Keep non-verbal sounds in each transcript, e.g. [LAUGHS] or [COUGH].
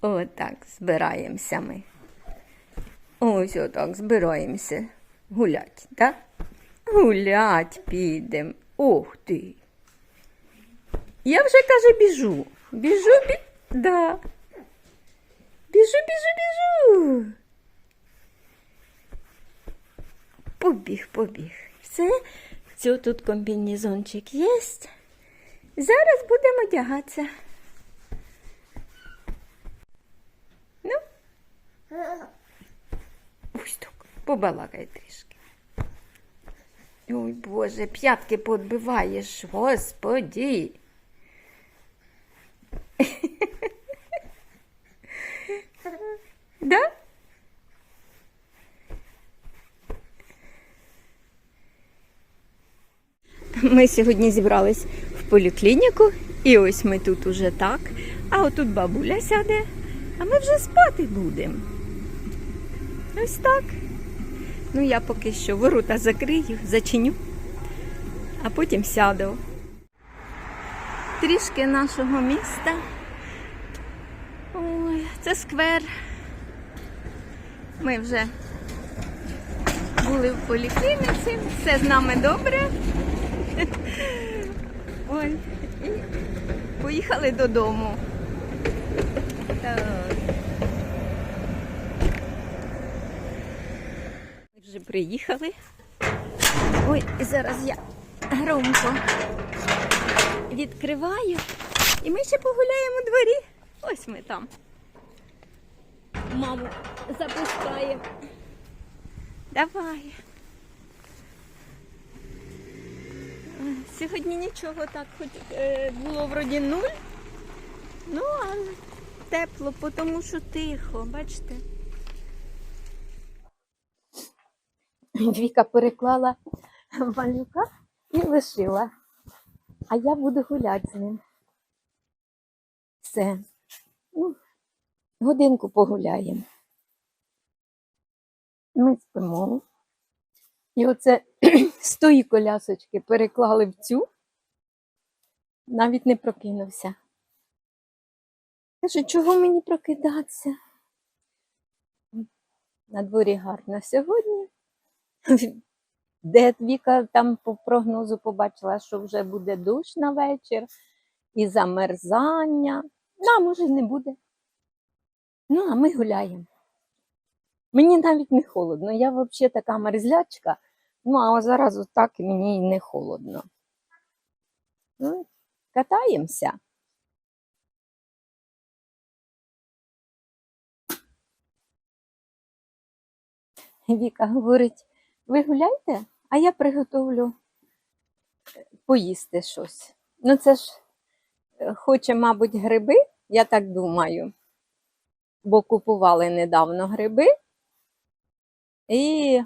Отак збираємося ми. Ось отак збираємося гулять, так? Гулять підемо. Ух ти. Я вже каже, біжу. Біжу, бі... Да. Біжу, біжу, біжу. Побіг, побіг. Все, все тут комбінезончик є. Зараз будемо одягатися. Ну, ось так, побалакай трішки. Ой, Боже, п'ятки подбиваєш, господі. Да? Ми сьогодні зібрались в поліклініку, і ось ми тут уже так. А отут бабуля сяде, а ми вже спати будемо. Ось так. Ну, я поки що ворота закрию, зачиню, а потім сяду. Трішки нашого міста. Ой, це сквер. Ми вже були в поліклініці, все з нами добре. Ой, і поїхали додому. Так. Ми вже приїхали. Ой, і зараз я громко відкриваю. І ми ще погуляємо у дворі. Ось ми там. Маму запускаємо. Давай. Сьогодні нічого так, хоч е, було вроді нуль. Ну, але тепло, тому що тихо, бачите? Віка переклала малюка і лишила. А я буду гуляти з ним. Все. Ну, годинку погуляємо. Ми спимо. І оце [CLEARS THROAT] з тої колясочки переклали в цю, навіть не прокинувся. Кажу, чого мені прокидатися? На дворі гарно сьогодні. [LAUGHS] Де Віка там по прогнозу побачила, що вже буде дощ на вечір і замерзання. Ну, а може, не буде. Ну, а ми гуляємо. Мені навіть не холодно. Я взагалі така мерзлячка. Ну, а зараз отак мені й не холодно. Ну, катаємося. Віка говорить, ви гуляйте, а я приготовлю е, поїсти щось. Ну, це ж е, хоче, мабуть, гриби, я так думаю, бо купували недавно гриби і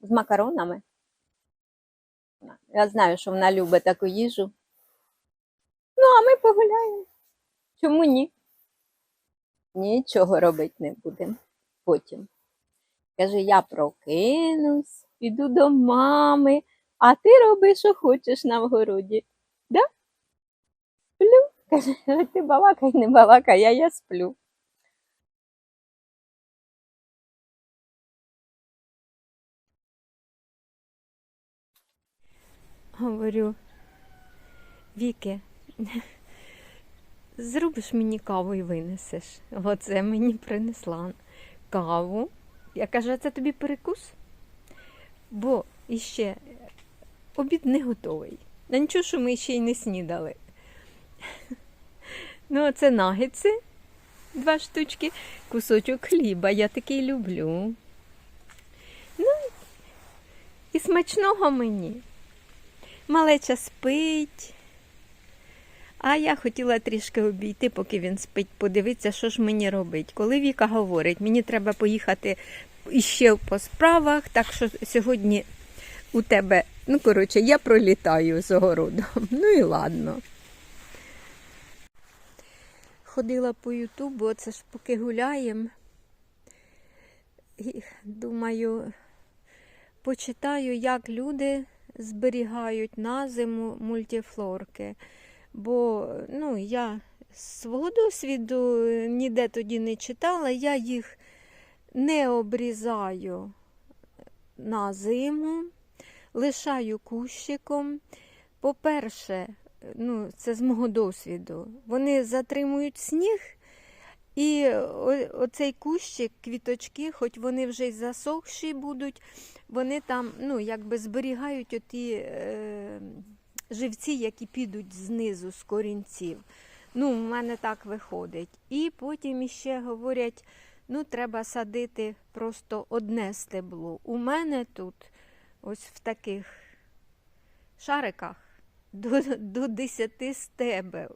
з макаронами. Я знаю, що вона любить таку їжу. Ну, а ми погуляємо. Чому ні? Нічого робити не будемо потім. Каже, я прокинусь, піду до мами, а ти роби, що хочеш на вгороді. Да? Сплю. Каже, ти балакай, не балакай, а я сплю. Говорю, Віки, зробиш мені каву і винесеш. Оце мені принесла каву. Я кажу, а це тобі перекус? Бо іще обід не готовий. На нічого, що ми ще й не снідали. Ну, це нагетси, два штучки, кусочок хліба, я такий люблю. Ну, і смачного мені. Малеча спить. А я хотіла трішки обійти, поки він спить, подивитися, що ж мені робить. Коли Віка говорить, мені треба поїхати іще по справах, так що сьогодні у тебе, ну, коротше, я пролітаю з огородом. [LAUGHS] Ну і ладно. Ходила по Ютубу, це ж поки гуляємо. І думаю, почитаю, як люди зберігають на зиму мультифлорки. Бо ну, я з свого досвіду е, ніде тоді не читала, я їх не обрізаю на зиму, лишаю кущиком. По-перше, ну, це з мого досвіду, вони затримують сніг. І оцей кущик, квіточки, хоч вони вже й засохші будуть, вони там ну, якби зберігають оті е, живці, які підуть знизу з корінців. Ну, в мене так виходить. І потім іще говорять, ну, треба садити просто одне стебло. У мене тут ось в таких шариках до, до 10 стебел.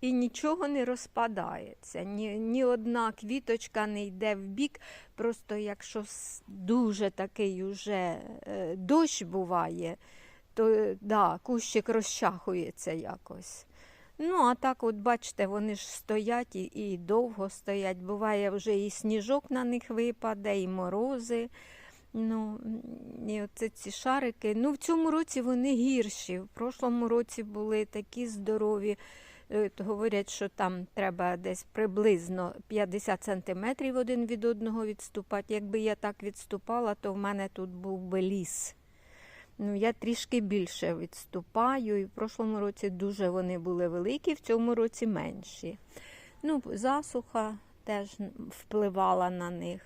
І нічого не розпадається, ні, ні одна квіточка не йде в бік. Просто якщо дуже такий уже е, дощ буває, то да, кущик розчахується якось. Ну, а так, от бачите, вони ж стоять і, і довго стоять. Буває, вже і сніжок на них випаде, і морози. Ну, і оце ці шарики. Ну, в цьому році вони гірші. В прошлому році були такі здорові. Е, Говорять, що там треба десь приблизно 50 сантиметрів один від одного відступати. Якби я так відступала, то в мене тут був би ліс. Ну, я трішки більше відступаю, і в прошлому році дуже вони були великі, в цьому році менші. Ну, засуха теж впливала на них.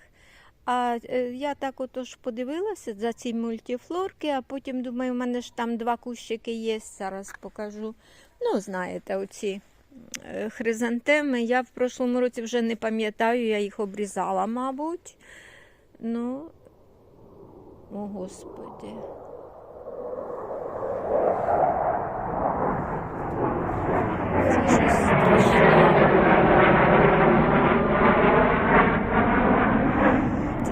А е, я так отож подивилася за ці мультифлорки, а потім думаю, в мене ж там два кущики є, зараз покажу. Ну, знаєте, оці е, хризантеми. Я в прошлому році вже не пам'ятаю, я їх обрізала, мабуть. Ну, о Господи. Це щось страшне.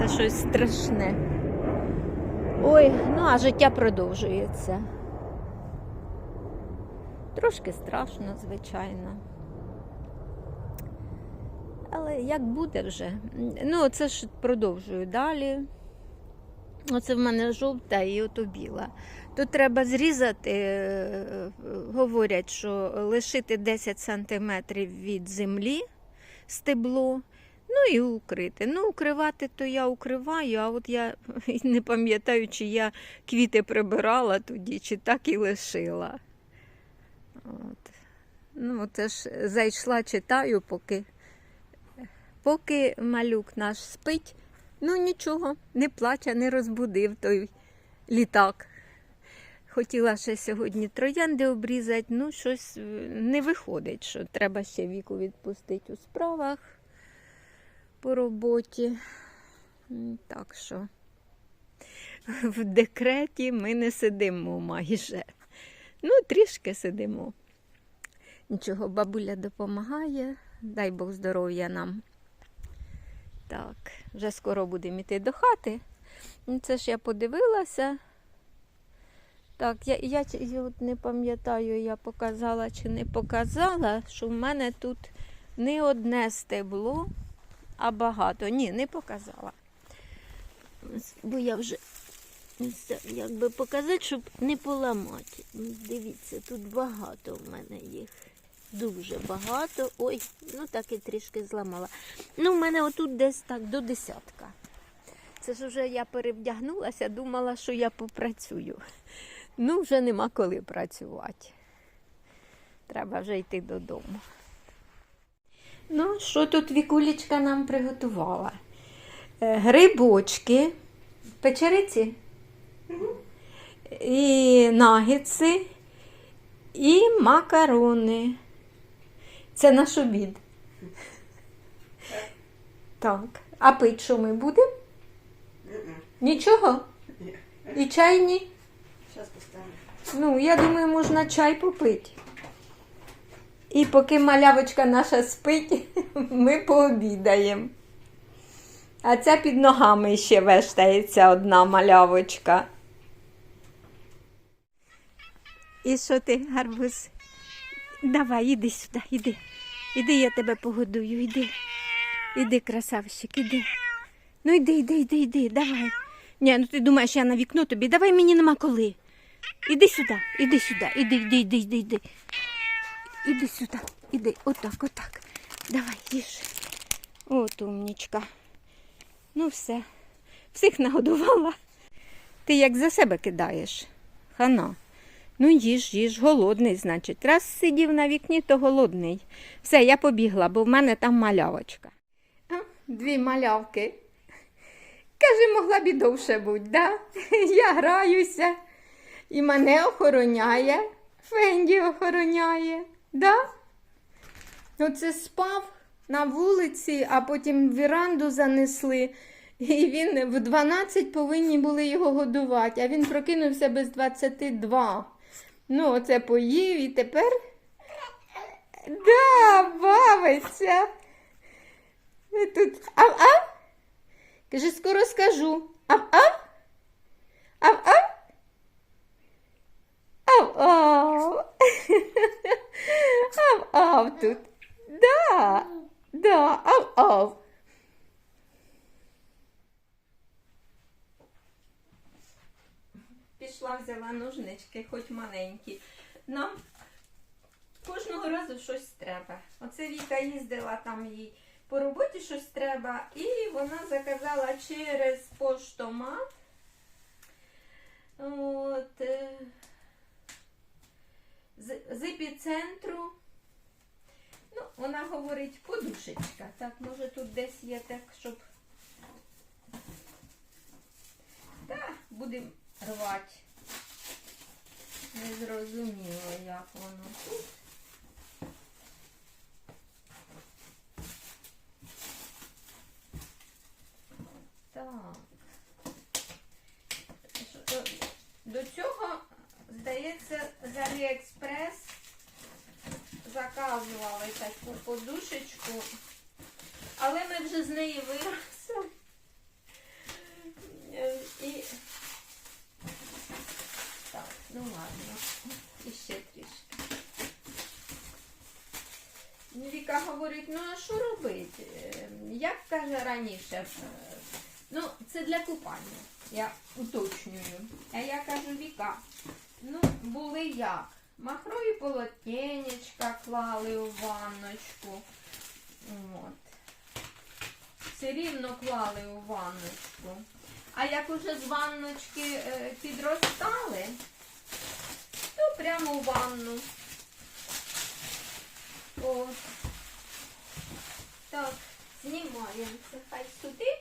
Це щось страшне. Ой, ну а життя продовжується. Трошки страшно, звичайно. Але як буде вже? Ну, це ж продовжую далі. Оце в мене жовта і ото біла. Тут треба зрізати, е, говорять, що лишити 10 см від землі стебло, ну і укрити. Ну, укривати то я укриваю, а от я [LAUGHS] не пам'ятаю, чи я квіти прибирала тоді, чи так і лишила. От. Ну, це ж зайшла, читаю, поки, поки малюк наш спить. Ну нічого, не плаче, не розбудив той літак. Хотіла ще сьогодні троянди обрізати, ну щось е, не виходить, що треба ще віку відпустити у справах по роботі. Так що в декреті ми не сидимо майже. Ну, трішки сидимо. Нічого, бабуля допомагає, дай Бог здоров'я нам. Так, вже скоро будемо йти до хати. Ну, Це ж я подивилася. Так, я, я, я не пам'ятаю, я показала чи не показала, що в мене тут не одне стебло, а багато. Ні, не показала. Бо я вже якби показати, щоб не поламати. Дивіться, тут багато в мене їх. Дуже багато. Ой, ну так і трішки зламала. Ну, в мене отут десь так до десятка. Це ж вже я перевдягнулася, думала, що я попрацюю. Ну, вже нема коли працювати. Треба вже йти додому. Ну, що тут Вікулічка нам приготувала? Е, Грибочки, печериці, і нагетси, і макарони. Це наш обід. Так. А пить що ми будемо? Нічого? І чай ні? Ну, я думаю, можна чай попити. І поки малявочка наша спить, [LAUGHS] ми пообідаємо. А ця під ногами ще вештається одна малявочка. І що ти, гарбуз? Давай, іди сюди, іди. Іди, я тебе погодую, іди. Іди, красавчик, іди. Ну йди, йди, йди, йди, давай. Ні, ну ти думаєш, я на вікно тобі, давай мені нема коли. Іди сюди, іди сюди, іди, іди, іди, іди, іди. Іди сюди. іди, отак, отак. Давай, їж. От умнічка. Ну все. Всіх нагодувала. Ти як за себе кидаєш? Хана. Ну, їж, їж, голодний, значить. Раз сидів на вікні, то голодний. Все, я побігла, бо в мене там малявочка. А, дві малявки. Каже, могла б і довше бути, да? [LAUGHS] Я граюся. І мене охороняє. Фенді охороняє, да? Оце спав на вулиці, а потім віранду занесли. І він в 12 повинні були його годувати, а він прокинувся без 22. Ну, оце поїв і тепер. Да, бавиться. Тут ав-ав? Каже, скоро скажу. Ав-ав? Ав-ав? Ав-ав. [LAUGHS] Ав-ав тут. Да, да, ав-ав. Пішла, взяла ножнички, хоч маленькі. Нам кожного разу щось треба. Оце Віка їздила там їй по роботі щось треба, і вона заказала через поштомат. От, е, з, з епіцентру. Ну, вона говорить подушечка. Так, може тут десь є так, щоб. Так, будемо рвати. Не зрозуміло, як воно тут. Так. До цього, здається, з Аліекспрес заказували таку подушечку, але ми вже з неї виросли. І так, ну ладно, і ще трішки. Віка говорить, ну а що робити? Як каже раніше, ну це для купання, я уточнюю. А я кажу, Віка, були як? Махрові полотенечка клали у ванночку. От. Все рівно клали у ванночку. А як уже з ванночки е, підростали, то прямо у ванну. От. Так, знімаємо це хай сюди.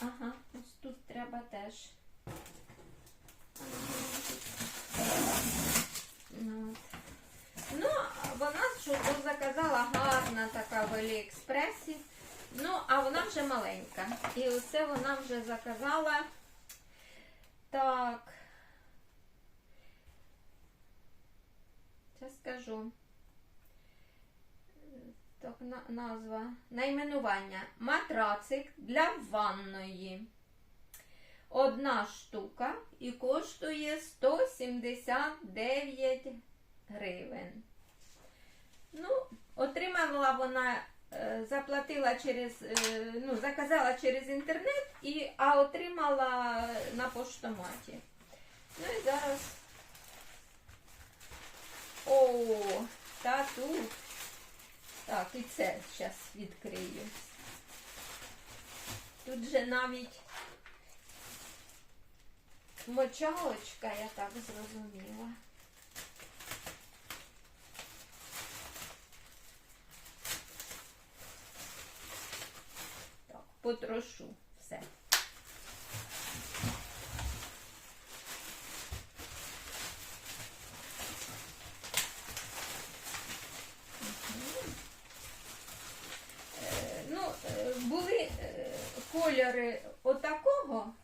Ага, ось тут треба теж. Ну, вона що заказала гарна така в Аліекспресі. Ну, а вона вже маленька. І оце вона вже заказала. Так. Зараз скажу. Так, на- назва. Найменування. Матрацик для ванної. Одна штука і коштує 179 гривень. Ну, отримала вона, е, заплатила через, е, ну, заказала через інтернет, і, а отримала на поштоматі. Ну і зараз. О, та тут. Так, і це зараз відкрию. Тут же навіть мочалочка, я так зрозуміла. Так, потрошу все. Е, Ну, е, були е, кольори отакого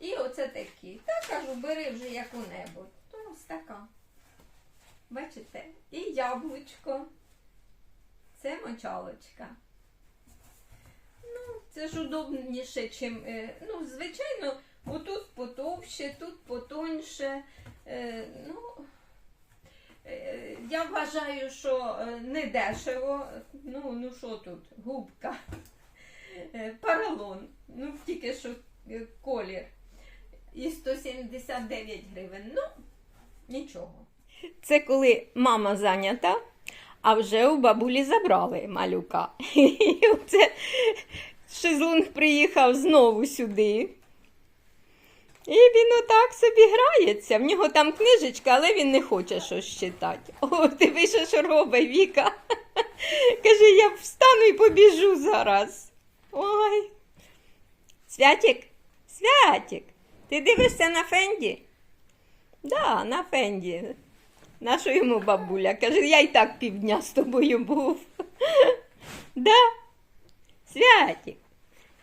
і оце такі. Та кажу, бери вже яку-небудь. То ось така. Бачите? І яблучко. Це мочалочка. Ну, це ж удобніше, чим. е, Ну, звичайно, отут потовще, тут потоньше. Е, Ну, е, я вважаю, що не дешево. Ну, ну що тут? Губка. Паралон. Ну, тільки що колір. І 179 гривень. Ну, нічого. Це коли мама зайнята, А вже у бабулі забрали малюка. І оце шезлунг приїхав знову сюди. І він отак собі грається. В нього там книжечка, але він не хоче щось читати. О, ти вийшов, що робить Віка. Каже, я встану і побіжу зараз. Ой. Святік, Святік, ти дивишся на Фенді? Да, на Фенді. Нашу йому бабуля. Каже, я і так півдня з тобою був. [LAUGHS] Да. Святік.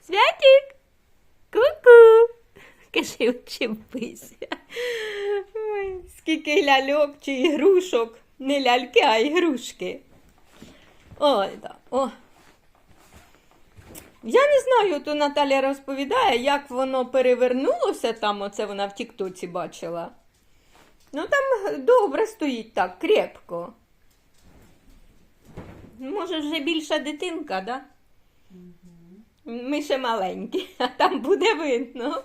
Святік. Ку-ку. Каже, учепися. Ой, скільки ляльок чи ігрушок. Не ляльки, а ігрушки. Ой, да. О. Я не знаю, то Наталя розповідає, як воно перевернулося там, оце вона в Тіктоці бачила. Ну там добре стоїть так, крепко. Може, вже більша дитинка, да? Ми ще маленькі, [LAUGHS] а там буде видно.